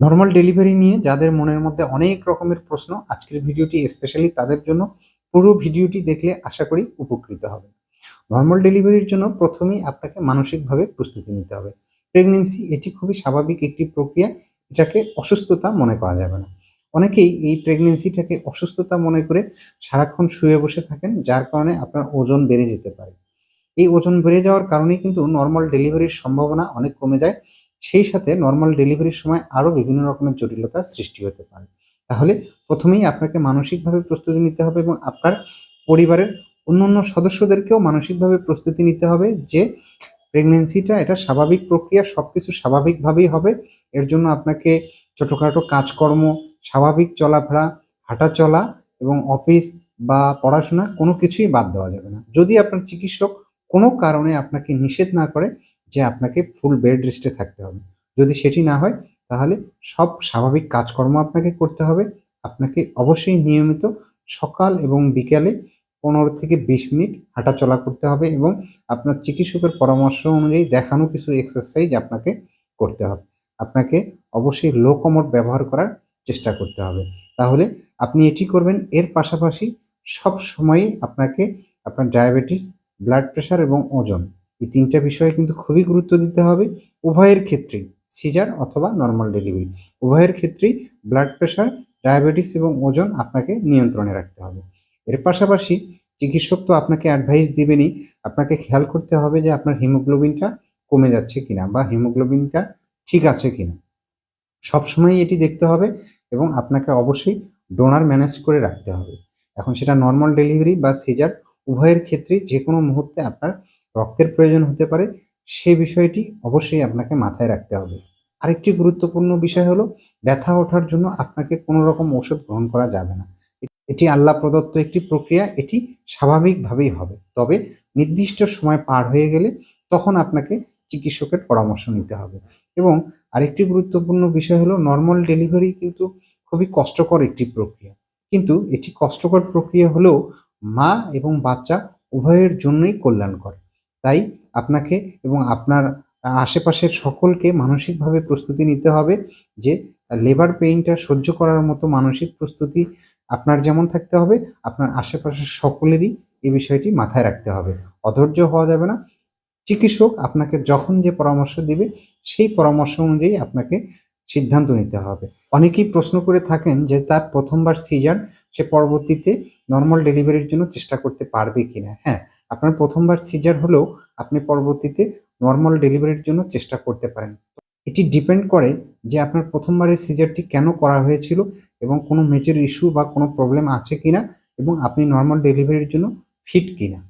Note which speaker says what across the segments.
Speaker 1: Normal delivery নিয়ে যাদের মনের মধ্যে অনেক রকমের প্রশ্ন, আজকের ভিডিওটি স্পেশালি তাদের জন্য পুরো ভিডিওটি দেখলে আশা করি উপকৃত হবে। নর্মাল ডেলিভারির জন্য প্রথমেই আপনাকে মানসিকভাবে প্রস্তুতি নিতে হবে। প্রেগনেন্সি এটি খুবই স্বাভাবিক একটি প্রক্রিয়া, এটাকে অসুস্থতা মনে করা যাবে না। অনেকেই এই প্রেগনেন্সিটাকে অসুস্থতা মনে করে সারাক্ষণ শুয়ে বসে থাকেন, যার কারণে আপনার ওজন বেড়ে যেতে পারে। এই ওজন বেড়ে যাওয়ার কারণে কিন্তু নর্মাল ডেলিভারির সম্ভাবনা অনেক কমে যায়। সেই সাথে নর্মাল ডেলিভারির সময় আরও বিভিন্ন রকমের জটিলতা সৃষ্টি হতে পারে। তাহলে প্রথমেই আপনাকে মানসিকভাবে প্রস্তুতি নিতে হবে এবং আপনার পরিবারের অন্য অন্য সদস্যদেরকেও মানসিকভাবে প্রস্তুতি নিতে হবে যে প্রেগনেন্সিটা এটা স্বাভাবিক প্রক্রিয়া সব কিছু স্বাভাবিকভাবেই হবে। এর জন্য আপনাকে ছোটোখাটো কাজকর্ম, স্বাভাবিক চলাফেরা হাঁটা চলা এবং অফিস বা পড়াশোনা কোনো কিছুই বাদ দেওয়া যাবে না। যদি আপনার চিকিৎসক কোনো কারণে আপনাকে নিষেধ না করে যে আপনাকে ফুল বেড রেস্টে থাকতে হবে। যদি সেটি না হয়, তাহলে সব স্বাভাবিক কাজকর্ম আপনাকে করতে হবে। আপনাকে অবশ্যই নিয়মিত সকাল এবং বিকালে পনেরো থেকে বিশ মিনিট হাঁটা চলা করতে হবে এবং আপনার চিকিৎসকের পরামর্শ অনুযায়ী দেখানো কিছু এক্সারসাইজ আপনাকে করতে হবে। আপনাকে অবশ্যই লো কমোড ব্যবহার করার চেষ্টা করতে হবে। তাহলে আপনি এটি করবেন, এর পাশাপাশি সব সময়ই আপনাকে আপনার ডায়াবেটিস ব্লাড প্রেশার এবং ওজন এই তিনটা বিষয়ে কিন্তু খুবই গুরুত্ব দিতে হবে। উভয়ের ক্ষেত্রেই, সিজার অথবা নর্মাল ডেলিভারি উভয়ের ক্ষেত্রেই ব্লাড প্রেশার ডায়াবেটিস এবং ওজন আপনাকে নিয়ন্ত্রণে রাখতে হবে। এর পাশাপাশি চিকিৎসক তো আপনাকে অ্যাডভাইস দিবেনই, আপনাকে খেয়াল করতে হবে যে আপনার হিমোগ্লোবিনটা কমে যাচ্ছে কিনা বা হিমোগ্লোবিনটা ঠিক আছে কিনা। সবসময় এটি দেখতে হবে এবং আপনাকে অবশ্যই ডোনার ম্যানেজ করে রাখতে হবে। এখন সেটা নর্মাল ডেলিভারি বা সিজার উভয়ের ক্ষেত্রে যে কোনো মুহূর্তে আপনার রক্তের প্রয়োজন হতে পারে সেই বিষয়টি অবশ্যই আপনাকে মাথায় রাখতে হবে। আরেকটি গুরুত্বপূর্ণ বিষয় হলো, ব্যথা ওঠার জন্য আপনাকে কোনো রকম ওষুধ গ্রহণ করা যাবে না। এটি আল্লাহ প্রদত্ত একটি প্রক্রিয়া, এটি স্বাভাবিকভাবেই হবে। তবে নির্দিষ্ট সময় পার হয়ে গেলে তখন আপনাকে চিকিৎসকের পরামর্শ নিতে হবে। এবং আরেকটি গুরুত্বপূর্ণ বিষয় হলো নর্মাল ডেলিভারি কিন্তু খুবই কষ্টকর একটি প্রক্রিয়া। কিন্তু এটি কষ্টকর প্রক্রিয়া হলেও মা এবং বাচ্চা উভয়ের জন্যই কল্যাণকর। তাই আপনাকে এবং আপনার আশেপাশের সকলকে মানসিকভাবে প্রস্তুতি নিতে হবে যে লেবার পেইনটা সহ্য করার মতো মানসিক প্রস্তুতি আপনার যেমন থাকতে হবে, আপনার আশেপাশের সকলেরই এই বিষয়টি মাথায় রাখতে হবে। অধৈর্য হওয়া যাবে না। চিকিৎসক আপনাকে যখন যে পরামর্শ দিবে, সেই পরামর্শ অনুযায়ী আপনাকে সিদ্ধান্ত নিতে হবে। অনেকেই প্রশ্ন করে থাকেন যে, তার প্রথমবার সিজার সে পরবর্তীতে নর্মাল ডেলিভারির জন্য চেষ্টা করতে পারবে কিনা? হ্যাঁ আপনার প্রথমবার সিজার হলেও আপনি পরবর্তীতে নর্মাল ডেলিভারির জন্য চেষ্টা করতে পারেন। এটি ডিপেন্ড করে যে, আপনার প্রথমবারের সিজারটি কেন করা হয়েছিল এবং কোনো মেজর ইস্যু বা কোনো প্রবলেম আছে কিনা এবং আপনি নর্মাল ডেলিভারির জন্য ফিট কিনা।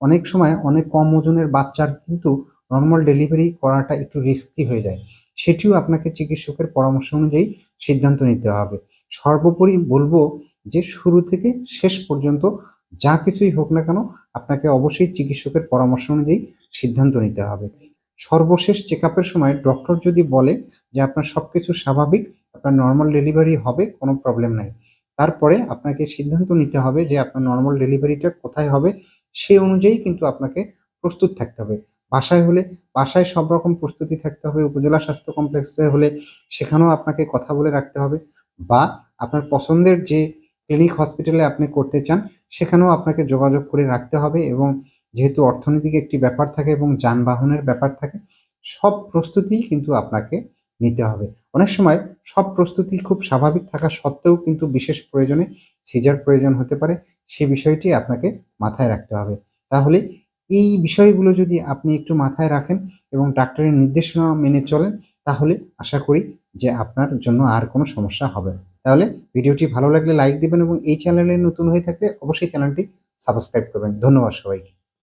Speaker 1: অনেক সময় অনেক কম ওজনের বাচ্চার কিন্তু নর্মাল ডেলিভারি করাটা একটু রিস্কি হয়ে যায়। সেটিও আপনাকে চিকিৎসকের পরামর্শ অনুযায়ী সিদ্ধান্ত নিতে হবে। সর্বোপরি বলব যে শুরু থেকে শেষ পর্যন্ত যা কিছুই হোক না কেন আপনাকে অবশ্যই চিকিৎসকের পরামর্শ অনুযায়ী সিদ্ধান্ত নিতে হবে। সর্বশেষ চেক সময় ডক্টর যদি বলে যে আপনার সব কিছু স্বাভাবিক, আপনার নর্মাল ডেলিভারি হবে, কোনো প্রবলেম নাই। তারপরে আপনাকে সিদ্ধান্ত নিতে হবে যে আপনার নর্মাল ডেলিভারিটা কোথায় হবে সেই অনুযায়ী কিন্তু আপনাকে প্রস্তুত থাকতে হবে। বাসায় হলে, বাসায় সব রকম প্রস্তুতি থাকতে হবে, উপজেলা স্বাস্থ্য কমপ্লেক্সে হলে সেখানেও আপনাকে কথা বলে রাখতে হবে বা আপনার পছন্দের যে ক্লিনিক হসপিটালে আপনি করতে চান, সেখানেও আপনাকে যোগাযোগ করে রাখতে হবে এবং যেহেতু অর্থনৈতিক একটি ব্যাপার থাকে এবং যানবাহনের ব্যাপার থাকে, সব প্রস্তুতিই কিন্তু আপনাকে নিতে হবে। অনেক সময় সব প্রস্তুতি খুব স্বাভাবিক থাকা সত্ত্বেও কিন্তু বিশেষ প্রয়োজনে সিজার প্রয়োজন হতে পারে। সে বিষয়টি আপনাকে মাথায় রাখতে হবে। তাহলে এই বিষয়গুলো যদি আপনি একটু মাথায় রাখেন এবং ডাক্তারের নির্দেশনা মেনে চলেন, তাহলে আশা করি যে আপনার জন্য আর কোনো সমস্যা হবে না। তাহলে ভিডিওটি ভালো লাগলে লাইক দিবেন এবং এই চ্যানেলে নতুন হয়ে থাকলে অবশ্যই চ্যানেলটি সাবস্ক্রাইব করবেন। ধন্যবাদ সবাইকে।